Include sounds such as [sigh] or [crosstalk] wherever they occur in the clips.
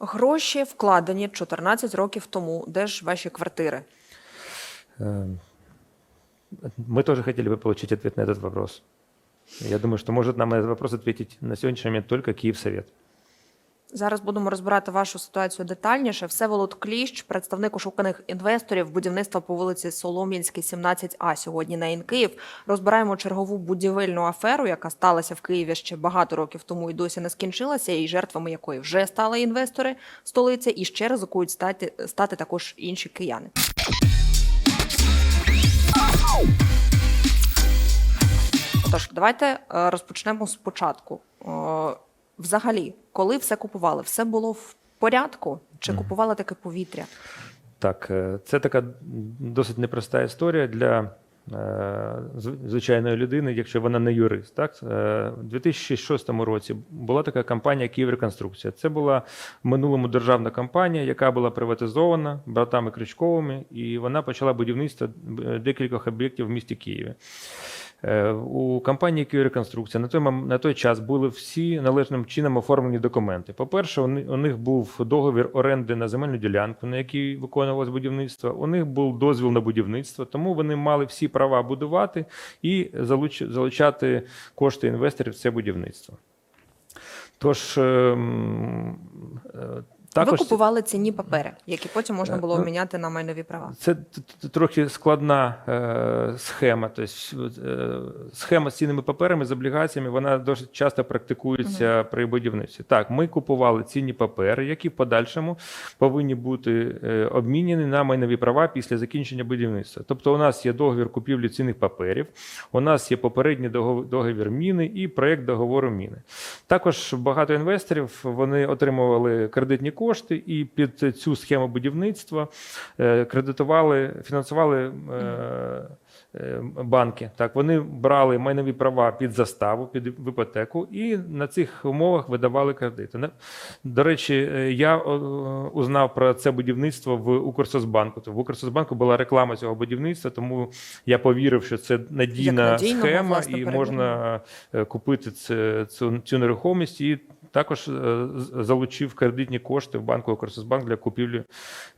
Гроші вкладені 14 років тому. Де ж ваші квартири? Э, Мы тоже хотели бы получить ответ на этот вопрос. Я думаю, что может нам на этот вопрос ответить на сегодняшний момент только Киевсовет. Зараз будемо розбирати вашу ситуацію детальніше. Всеволод Кліщ, представник ошуканих інвесторів будівництва по вулиці Солом'янській, 17А, сьогодні на Інкиїв. Розбираємо чергову будівельну аферу, яка сталася в Києві ще багато років тому і досі не скінчилася, і жертвами якої вже стали інвестори столиці, і ще ризикують стати, стати також інші кияни. Отож, давайте е, розпочнемо спочатку. Взагалі, коли все купували, все було в порядку? Чи купували таке повітря? Так, е, це така досить непроста історія для е, звичайної людини, якщо вона не юрист. Так? Е, У 2006 році була така компанія «Київреконструкція». Це була в минулому державна компанія, яка була приватизована братами Крючковими, і вона почала будівництво декількох об'єктів в місті Києві. Е, У компанії «Київреконструкція» на той, на той час були всі належним чином оформлені документи. По-перше, у них був договір оренди на земельну ділянку, на якій виконувалось будівництво. У них був дозвіл на будівництво, тому вони мали всі права будувати і залуч- залучати кошти інвесторів в це будівництво. Тож е, Ви купували цінні папери, які потім можна було ну, обміняти на майнові права. це трохи складна е, схема. Тобто, е, схема з цінними паперами, з облігаціями, вона досить часто практикується при будівництві. Так, ми купували цінні папери, які в подальшому повинні бути е, обмінені на майнові права після закінчення будівництва. Тобто, у нас є договір купівлі цінних паперів, у нас є попередній договір міни і проєкт договору міни. Також багато інвесторів вони отримували кредитні кошти і під цю схему будівництва е, кредитували, фінансували е, е, банки. Так, вони брали майнові права під заставу, під іпотеку, і на цих умовах видавали кредити. До речі, я узнав про це будівництво в Укрсозбанку. Тобто в Укрсозбанку була реклама цього будівництва, тому я повірив, що це надійна надійного, схема, власне, і можна купити цю, цю нерухомість і також е, залучив кредитні кошти в банку Укрсозбанк для купівлі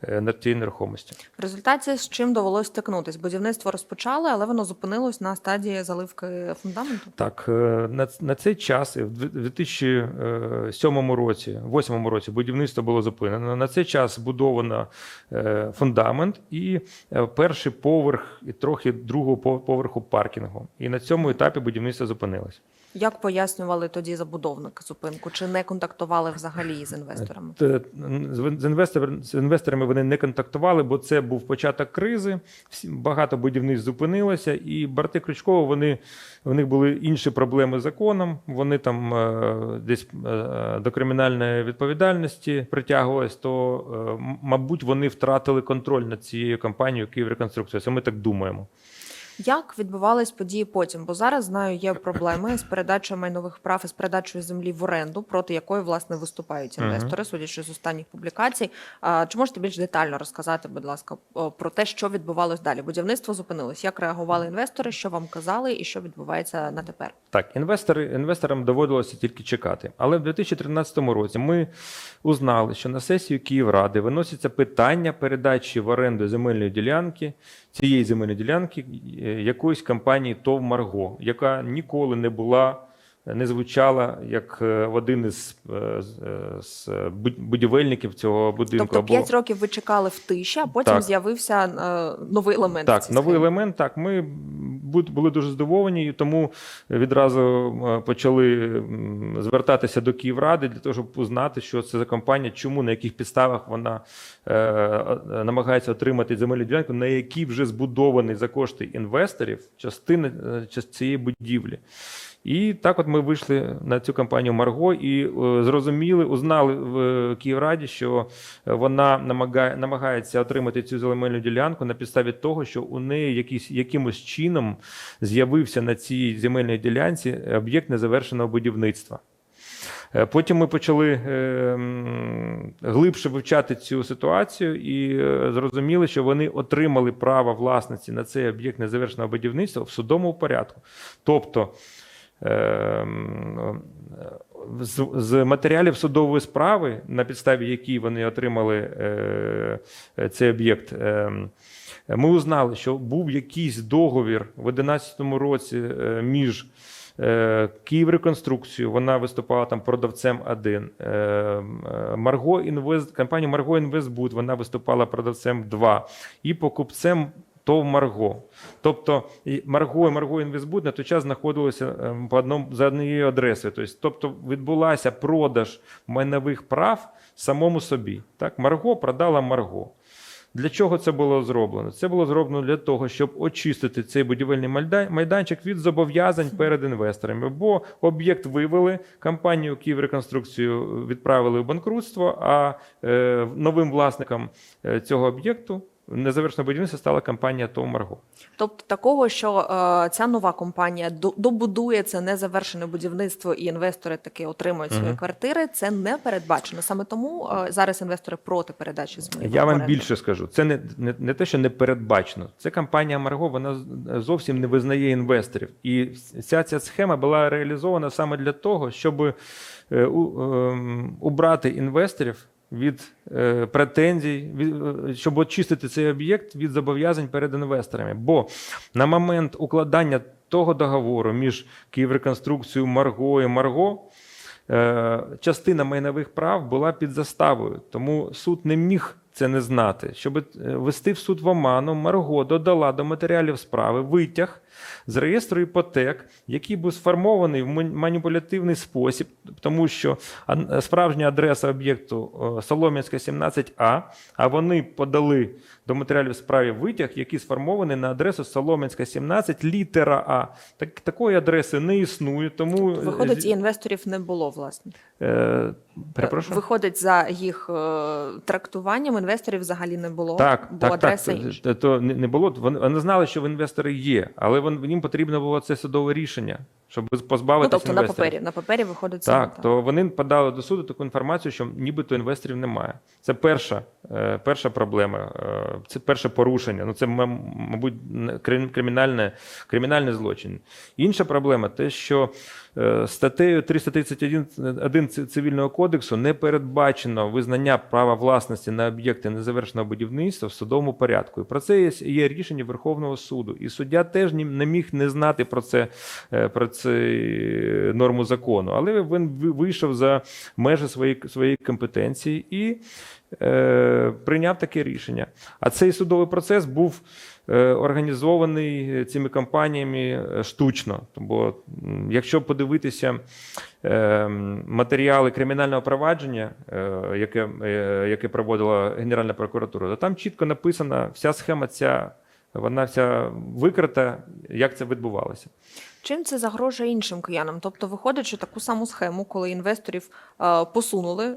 е, цієї нерухомості. В результаті з чим довелось стикнутись? Будівництво розпочали, але воно зупинилось на стадії заливки фундаменту. Так, е, на, на цей час, в 2007 році, 2008 році, будівництво було зупинено. На цей час збудовано е, фундамент і е, перший поверх, і трохи другого поверху паркінгу. І на цьому етапі будівництво зупинилось. Як пояснювали тоді забудовники зупинку? Чи не контактували взагалі з інвесторами? З з інвестор- з інвесторами вони не контактували, бо це був початок кризи. Всі- Багато будівництв зупинилося, і брати Крючкова вони в них були інші проблеми з законом. Вони там е, десь е, до кримінальної відповідальності притягувались, то, е, мабуть, вони втратили контроль над цією компанією Київреконструкція. Це ми так думаємо. Як відбувались події потім? Бо зараз знаю, є проблеми з передачею майнових прав і з передачею землі в оренду, проти якої власне виступають інвестори, судячи з останніх публікацій. А, Чи можете більш детально розказати, будь ласка, про те, що відбувалось далі? Будівництво зупинилось. Як реагували інвестори? Що вам казали, і що відбувається на тепер? Так, інвестори, інвесторам доводилося тільки чекати. Але в 2013 році ми узнали, що на сесію Київради виноситься питання передачі в оренду земельної ділянки, цієї земельної ділянки якоїсь компанії ТОВ Марго, яка ніколи не була. Не звучала як е, в один із е, з- е, будівельників цього будинку. Тобто 5 років ви чекали в тиші, а потім Так. з'явився новий елемент. Так, новий схемі. елемент. Так, ми бу- були дуже здивовані, і тому відразу почали звертатися до Київради для того, щоб узнати, що це за компанія, чому на яких підставах вона е, намагається отримати земельну ділянку, на якій вже збудований за кошти інвесторів частина цієї будівлі. І так, от ми вийшли на цю компанію Марго і е, зрозуміли, узнали в е, Київраді, що вона намагає, намагається отримати цю земельну ділянку на підставі того, що у неї якийсь, якимось чином з'явився на цій земельній ділянці об'єкт незавершеного будівництва. Е, Потім ми почали е, глибше вивчати цю ситуацію і е, зрозуміли, що вони отримали право власності на цей об'єкт незавершеного будівництва в судовому порядку. Тобто е, е, з, з матеріалів судової справи, на підставі якій вони отримали е, цей об'єкт, е, ми узнали, що був якийсь договір в 2011 році е, між е, Київреконструкцією, вона виступала там продавцем один. Е, Марго Інвест, компанія Марго Інвестбуд, вона виступала продавцем 2. І покупцем ТОВ Марго. Тобто Марго і Марго Інвестбуд на той час знаходилися е, по одному за однією адресою. Тобто, тобто відбулася продаж майнових прав самому собі. Так, Марго продала Марго. Для чого це було зроблено? Це було зроблено для того, щоб очистити цей будівельний майданчик від зобов'язань перед інвесторами. Бо об'єкт вивели, компанію Київреконструкцію відправили в банкрутство, а е, новим власником е, цього об'єкту незавершеного будівництва стала компанія ТОВ Марго. Тобто такого, що е, ця нова компанія до- добудує це незавершене будівництво, і інвестори таки отримують свої Мгм. квартири. Це не передбачено. Саме тому е, зараз інвестори проти передачі землі. Я вам більше скажу. Це не, не, не те, що не передбачено. Це компанія Марго, вона зовсім не визнає інвесторів. І вся ця схема була реалізована саме для того, щоб е, ем, убрати інвесторів від е, претензій, від, е, щоб очистити цей об'єкт від зобов'язань перед інвесторами. Бо на момент укладання того договору між Київреконструкцією Марго і Марго. Е, частина майнових прав була під заставою, тому суд не міг це не знати. Щоб вести в суд в оману, Марго додала до матеріалів справи витяг з реєстру іпотек, який був сформований в маніпулятивний спосіб, тому що справжня адреса об'єкту е, Солом'янська 17А, а вони подали до матеріалів справи витяг, який сформований на адресу Солом'янська 17, літера А. Так, такої адреси не існує, тому Виходить, і інвесторів не було власне. Е, перепрошую. Виходить, за їх е, трактуванням інвесторів взагалі не було, Так, бо так, адреса так. інша. То, то не було. Вони, вони знали, що інвестори є, але вон, їм потрібно було це судове рішення, щоб Ну, позбавитися тобто на папері. На папері виходить саме Так, то вони подали до суду таку інформацію, що нібито інвесторів немає. Це перша, е, перша проблема, е, це перше порушення. Ну це, мабуть, кримінальне, кримінальний злочин. Інша проблема те, що е, статтею 331 цивільного кодексу не передбачено визнання права власності на об'єкти незавершеного будівництва в судовому порядку. І про це є, рішення Верховного суду. І суддя теж не міг не знати про це, е, про це е, норму закону, але він вийшов за межі своєї, своєї компетенції і е, прийняв таке рішення. А цей судовий процес був е, організований цими компаніями штучно. Бо якщо подивитися матеріали кримінального провадження, яке, яке проводила Генеральна прокуратура, то там чітко написана вся схема ця. Вона вся викрита, як це відбувалося. Чим це загрожує іншим киянам? Тобто виходить, що таку саму схему, коли інвесторів е, посунули е,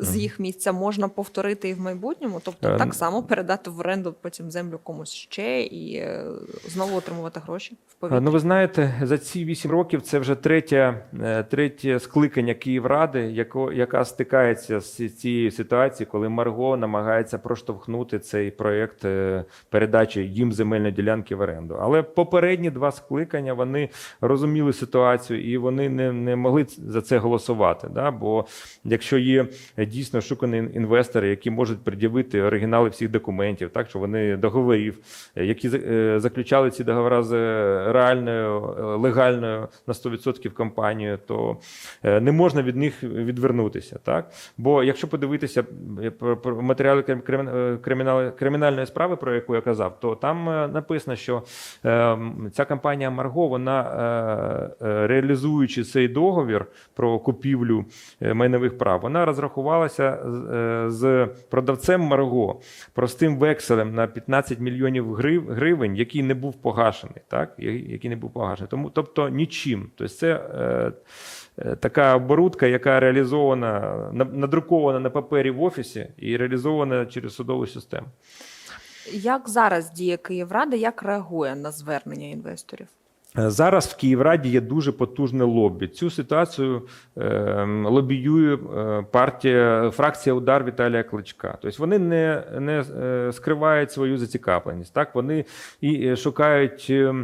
з їх місця, можна повторити і в майбутньому, тобто Е, так само передати в оренду потім землю комусь ще і е, знову отримувати гроші в повітрі. Ну, ви знаєте, за ці вісім років це вже третє, е, третє скликання Київради, яко, яка стикається з цією ситуацією, коли Марго намагається проштовхнути цей проєкт е, передачі їм земельної ділянки в оренду. Але попередні два скликання вони розуміли ситуацію і вони не, не могли за це голосувати. Да? Бо якщо є дійсно шукані інвестори, які можуть пред'явити оригінали всіх документів, так що вони договорів, які е, заключали ці договори з реальною легальною на 100% компанією, то е, не можна від них відвернутися. Так? Бо якщо подивитися е, матеріали кримінальної справи, про яку я казав, то там написано, що е, ця компанія Марго, вона реалізуючи цей договір про купівлю е, майнових прав, вона розрахувалася з- е, продавцем Марго простим векселем на 15 мільйонів гривень, який не був погашений. Так? Який не був погашений. Тому, тобто нічим. Тобто це е, е, така оборудка, яка реалізована, надрукована на папері в офісі і реалізована через судову систему. Як зараз діє Київрада, як реагує на звернення інвесторів? Е, Зараз в Київраді є дуже потужне лобі. Цю ситуацію е, лобіює е, партія, фракція удар Віталія Кличка. Тобто вони не, не е, скривають свою зацікавленість. Так вони і шукають е,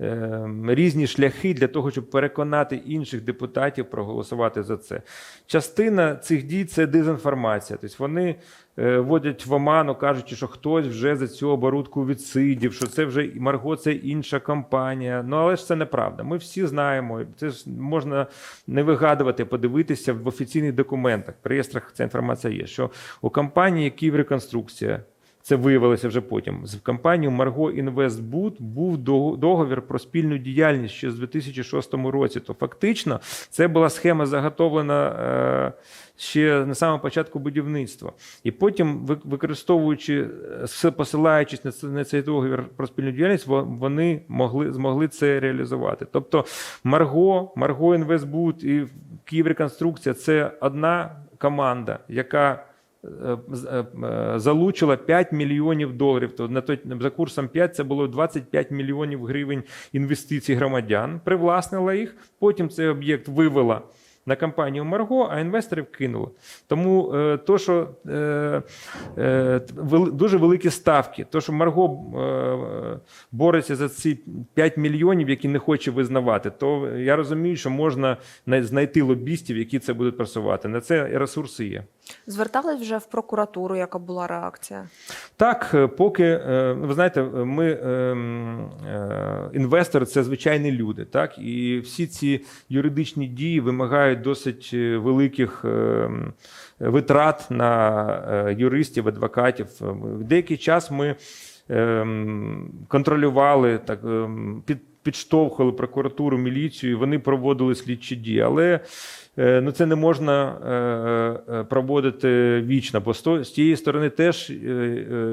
е, різні шляхи для того, щоб переконати інших депутатів проголосувати за це. Частина цих дій це дезінформація. Тобто вони е, вводять в оману, кажучи, що хтось вже за цю оборудку відсидів, що це вже Марго, це інша компанія. Ну але ж це неправда. Ми всі знаємо. Це ж можна не вигадувати, подивитися в офіційних документах. В реєстрах ця інформація є. Що у компанії Київреконструкція. Це виявилося вже потім. З компанією Марго Інвестбуд був договір про спільну діяльність ще з 2006 році. То фактично це була схема заготовлена е, ще на самому початку будівництва. І потім, ви- використовуючи, е, посилаючись на на цей договір про спільну діяльність, во- вони могли змогли це реалізувати. Тобто, Марго, Марго Інвестбуд і Київреконструкція це одна команда, яка залучила 5 мільйонів доларів. То на той за курсом 5 це було 25 мільйонів гривень інвестицій громадян, привласнила їх. Потім цей об'єкт вивела на компанію Марго, а інвесторів кинули. Тому е, то, що е, е, дуже великі ставки, то, що Марго е, бореться за ці 5 мільйонів, які не хоче визнавати, то я розумію, що можна знайти лобістів, які це будуть просувати. На це ресурси є. Звертались вже в прокуратуру, яка була реакція? Так, е, поки е, ви знаєте, ми ем, е, інвестори це звичайні люди, так і всі ці юридичні дії вимагають досить великих ем, витрат на юристів, адвокатів. Деякий час ми ем, контролювали так, під. Підштовхували прокуратуру, міліцію, і вони проводили слідчі дії. Але е, ну, це не можна е, е, проводити вічно, бо з тієї сторони теж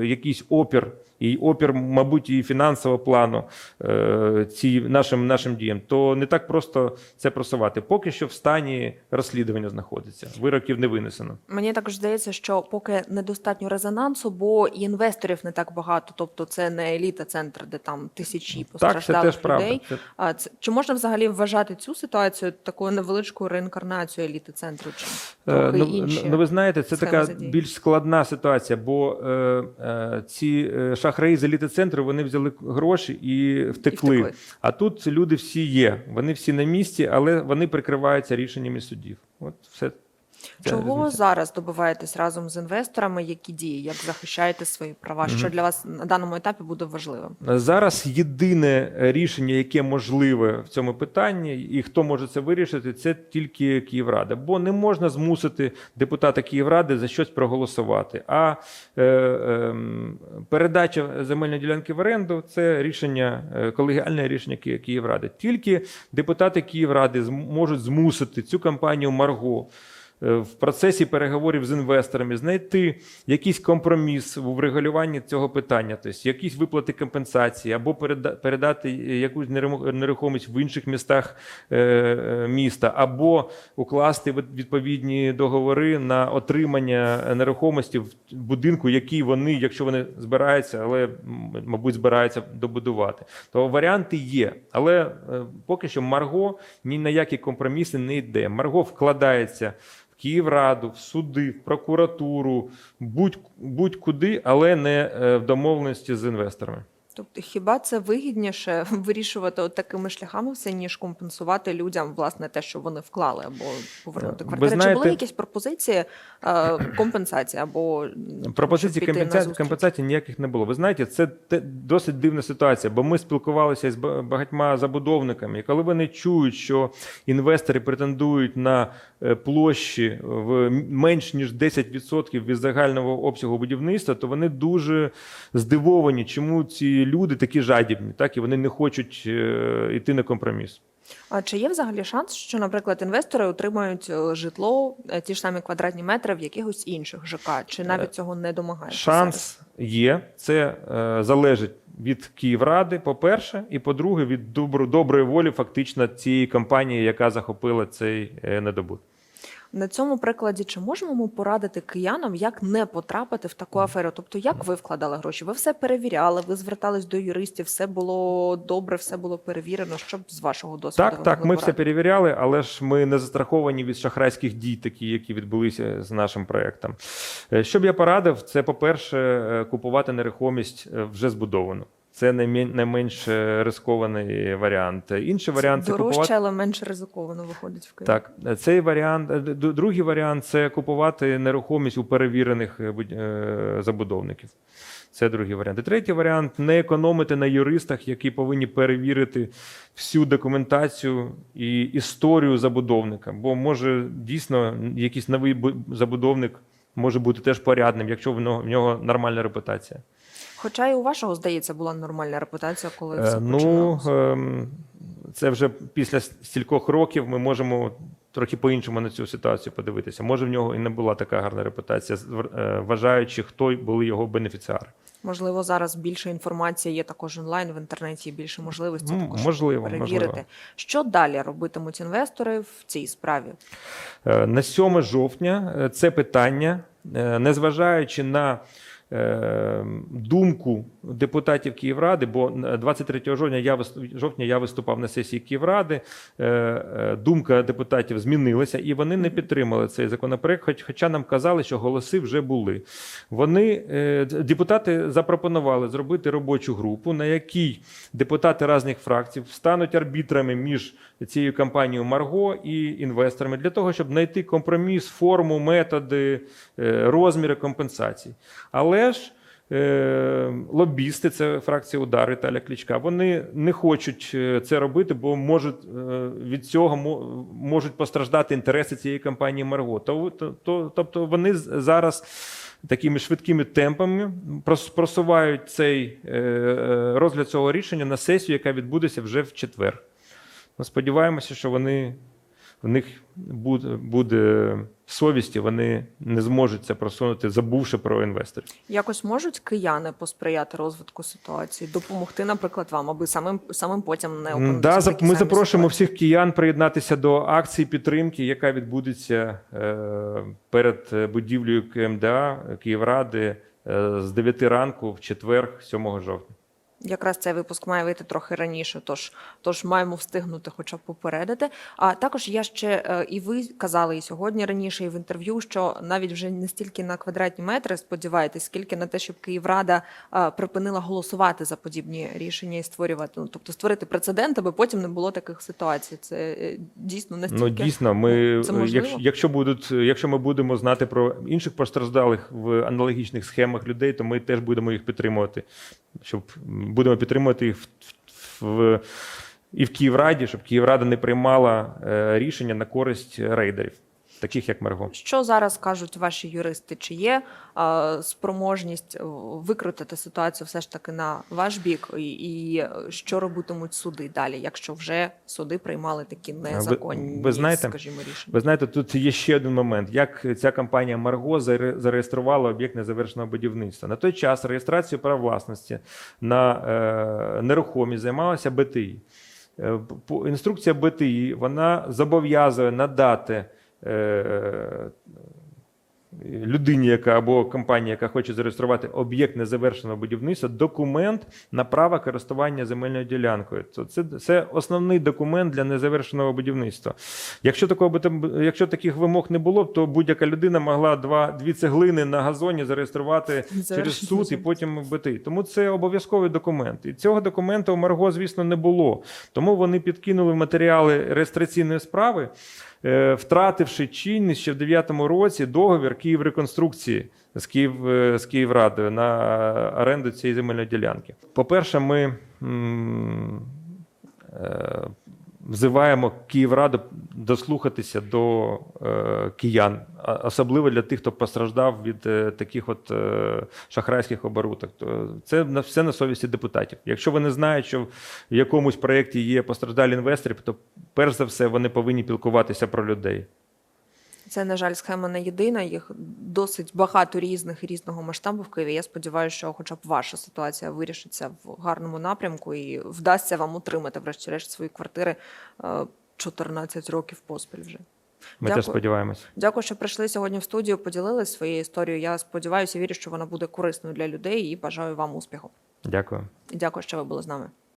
якийсь опір, і опір, мабуть, і фінансового плану е, ці, нашим, нашим діям, то не так просто це просувати. Поки що в стані розслідування знаходиться. Вироків не винесено. Мені також здається, що поки недостатньо резонансу, бо і інвесторів не так багато. Тобто, це не еліта центр, де там тисячі Так, це постраждалих теж правда. людей. А це чи можна взагалі вважати цю ситуацію такою невеличкою реінкарнацією еліти центру? Чи Е, трохи Ну, інші? ну, ви знаєте, це така задії? більш складна ситуація, бо е, е, ці е, шахраї з еліти центру вони взяли гроші і втекли. І втекли. А тут люди всі є, вони всі на місці, але вони прикриваються рішеннями судів. От все. Чого зараз добиваєтесь разом з інвесторами? Які дії? Як захищаєте свої права? Що для вас на даному етапі буде важливим? Зараз єдине рішення, яке можливе в цьому питанні, і хто може це вирішити, це тільки Київрада. Бо не можна змусити депутата Київради за щось проголосувати. А е, е, передача земельної ділянки в оренду це рішення, е, колегіальне рішення Київради. Тільки депутати Київради зм- можуть змусити цю компанію Марго. Е, В процесі переговорів з інвесторами знайти якийсь компроміс у врегулюванні цього питання, тобто якісь виплати компенсації, або переда- передати якусь нерухомість в інших містах е, е, міста, або укласти від- відповідні договори на отримання нерухомості в будинку, який вони, якщо вони збираються, але мабуть збираються добудувати. То варіанти є, але поки що Марго ні на які компроміси не йде. Марго вкладається. Київраду, в суди, в прокуратуру, будь, будь-куди, але не е, в домовленості з інвесторами. Тобто, хіба це вигідніше [laughs] вирішувати от такими шляхами все, ніж компенсувати людям власне те, що вони вклали, або повернути Ви квартири? Чи були якісь пропозиції е, компенсації або піти на компенсації, компенсації ніяких не було. Ви знаєте, це те- досить дивна ситуація, бо ми спілкувалися з багатьма забудовниками. І коли вони чують, що інвестори претендують на е, площі в менш ніж 10% від загального обсягу будівництва, то вони дуже здивовані, чому ці люди такі жадібні, так і вони не хочуть е, йти на компроміс. А чи є взагалі шанс, що, наприклад, інвестори отримають е, житло, е, ті ж самі квадратні метри в якихось інших ЖК? Чи навіть цього не домагаються? зараз? Шанс є. Це е, залежить від Київради, по-перше, і по-друге, від добро, доброї волі, фактично, цієї компанії, яка захопила цей недобут. На цьому прикладі чи можемо ми порадити киянам, як не потрапити в таку аферу? Тобто, як ви вкладали гроші? Ви все перевіряли, ви звертались до юристів, все було добре, все було перевірено. Що з вашого досвіду? Так, так, ми все перевіряли, але ж ми не застраховані від шахрайських дій, такі, які відбулися з нашим проектом. Е, Що б я порадив, це, по-перше, е, купувати нерухомість е, вже збудовану. Це найменш е, рискований варіант. Інший варіант це дорожче, купувати. але менше ризиковано виходить в Києві. Так, цей варіант, е, другий варіант це купувати нерухомість у перевірених е, забудовників. Це другий варіант. І третій варіант не економити на юристах, які повинні перевірити всю документацію і історію забудовника. Бо може дійсно якийсь новий забудовник може бути теж порядним, якщо в нього, в нього нормальна репутація. Хоча і у вашого, здається, була нормальна репутація, коли все Е, Ну, ем, це вже після стількох років ми можемо трохи по-іншому на цю ситуацію подивитися. Може, в нього і не була така гарна репутація, е, вважаючи, хто були його бенефіціари. Можливо, зараз більше інформації є також онлайн в інтернеті, більше можливостей М, також можливо, перевірити. можливо. Що далі робитимуть інвестори в цій справі? Е, На 7 жовтня е, це питання, незважаючи на думку депутатів Київради, бо е, 23 жовтня я жовтня я виступав на сесії Київради. е, е, Думка депутатів змінилася, і вони не підтримали цей законопроект, хоч, хоча нам казали, що голоси вже були. Вони е, депутати запропонували зробити робочу групу, на якій депутати різних фракцій стануть арбітрами між цією компанією Марго і інвесторами для того, щоб знайти компроміс, форму, методи, е, розміри компенсацій. Але ж е, лобісти, це фракція удар Віталія Кличка, вони не хочуть е, це робити, бо можуть від цього мо- можуть постраждати інтереси цієї компанії Марго. То, то, то, тобто вони зараз. Такими швидкими темпами прос- просувають цей розгляд цього рішення на сесію, яка відбудеться вже в четвер. Ми сподіваємося, що вони в них буде, буде совісті, вони не зможуть це просунути, забувши про інвесторів. Якось можуть кияни посприяти розвитку ситуації, допомогти, наприклад, вам, аби самим самим потім не опинитися Да, ми запрошуємо ситуації. всіх киян приєднатися до акції підтримки, яка відбудеться е, перед е, будівлею КМДА Київради е, з 9 ранку в четвер, 7 жовтня. Якраз цей випуск має вийти трохи раніше, тож, тож маємо встигнути хоча б попередити. А також я ще е, і ви казали і сьогодні раніше, і в інтерв'ю, що навіть вже не стільки на квадратні метри сподіваєтесь, скільки на те, щоб Київрада е, припинила голосувати за подібні рішення і створювати, ну тобто створити прецедент, аби потім не було таких ситуацій. Це е, дійсно настільки Ну дійсно, ми Це якщо, якщо будуть, якщо ми будемо знати про інших постраждалих в аналогічних схемах людей, то ми теж будемо їх підтримувати, щоб будемо підтримувати їх в, в, і в Київраді, щоб Київрада не приймала е, рішення на користь рейдерів, таких як Марго. Що зараз кажуть ваші юристи? Чи є е, спроможність викрутити ситуацію все ж таки на ваш бік, і, і що робитимуть суди далі, якщо вже суди приймали такі незаконні, ви знаєте, скажімо, рішення? Ви знаєте, тут є ще один момент. Як ця компанія Марго заре- зареєструвала об'єкт незавершеного будівництва? На той час реєстрацією прав власності на е, нерухомість займалася БТІ. Е, по- Інструкція БТІ вона зобов'язує надати людині, яка або компанії, яка хоче зареєструвати об'єкт незавершеного будівництва, документ на право користування земельною ділянкою. Це, це основний документ для незавершеного будівництва. Якщо такого якщо таких вимог не було, б, то будь-яка людина могла два дві цеглини на газоні зареєструвати через суд і потім бити. Тому це обов'язковий документ. І цього документу у Марго, звісно, не було. Тому вони підкинули матеріали реєстраційної справи, е, втративши чинність ще в 9-му році договір Київреконструкції з Київ е, з Київрадою на оренду цієї земельної ділянки. По-перше, ми. Взиваємо Київраду дослухатися до е, киян, особливо для тих, хто постраждав від е, таких от е, шахрайських оборудок. То це на все на совісті депутатів. Якщо вони знають, що в якомусь проєкті є постраждалі інвестори, то перш за все вони повинні пілкуватися про людей. Це, на жаль, схема не єдина. Їх досить багато різних різного масштабу в Києві. Я сподіваюся, що хоча б ваша ситуація вирішиться в гарному напрямку і вдасться вам утримати, врешті-решт, свої квартири е, 14 років поспіль вже. Ми теж сподіваємось. Дякую, що прийшли сьогодні в студію, поділилися своєю історією. Я сподіваюся, вірю, що вона буде корисною для людей і бажаю вам успіху. Дякую. Дякую, що ви були з нами.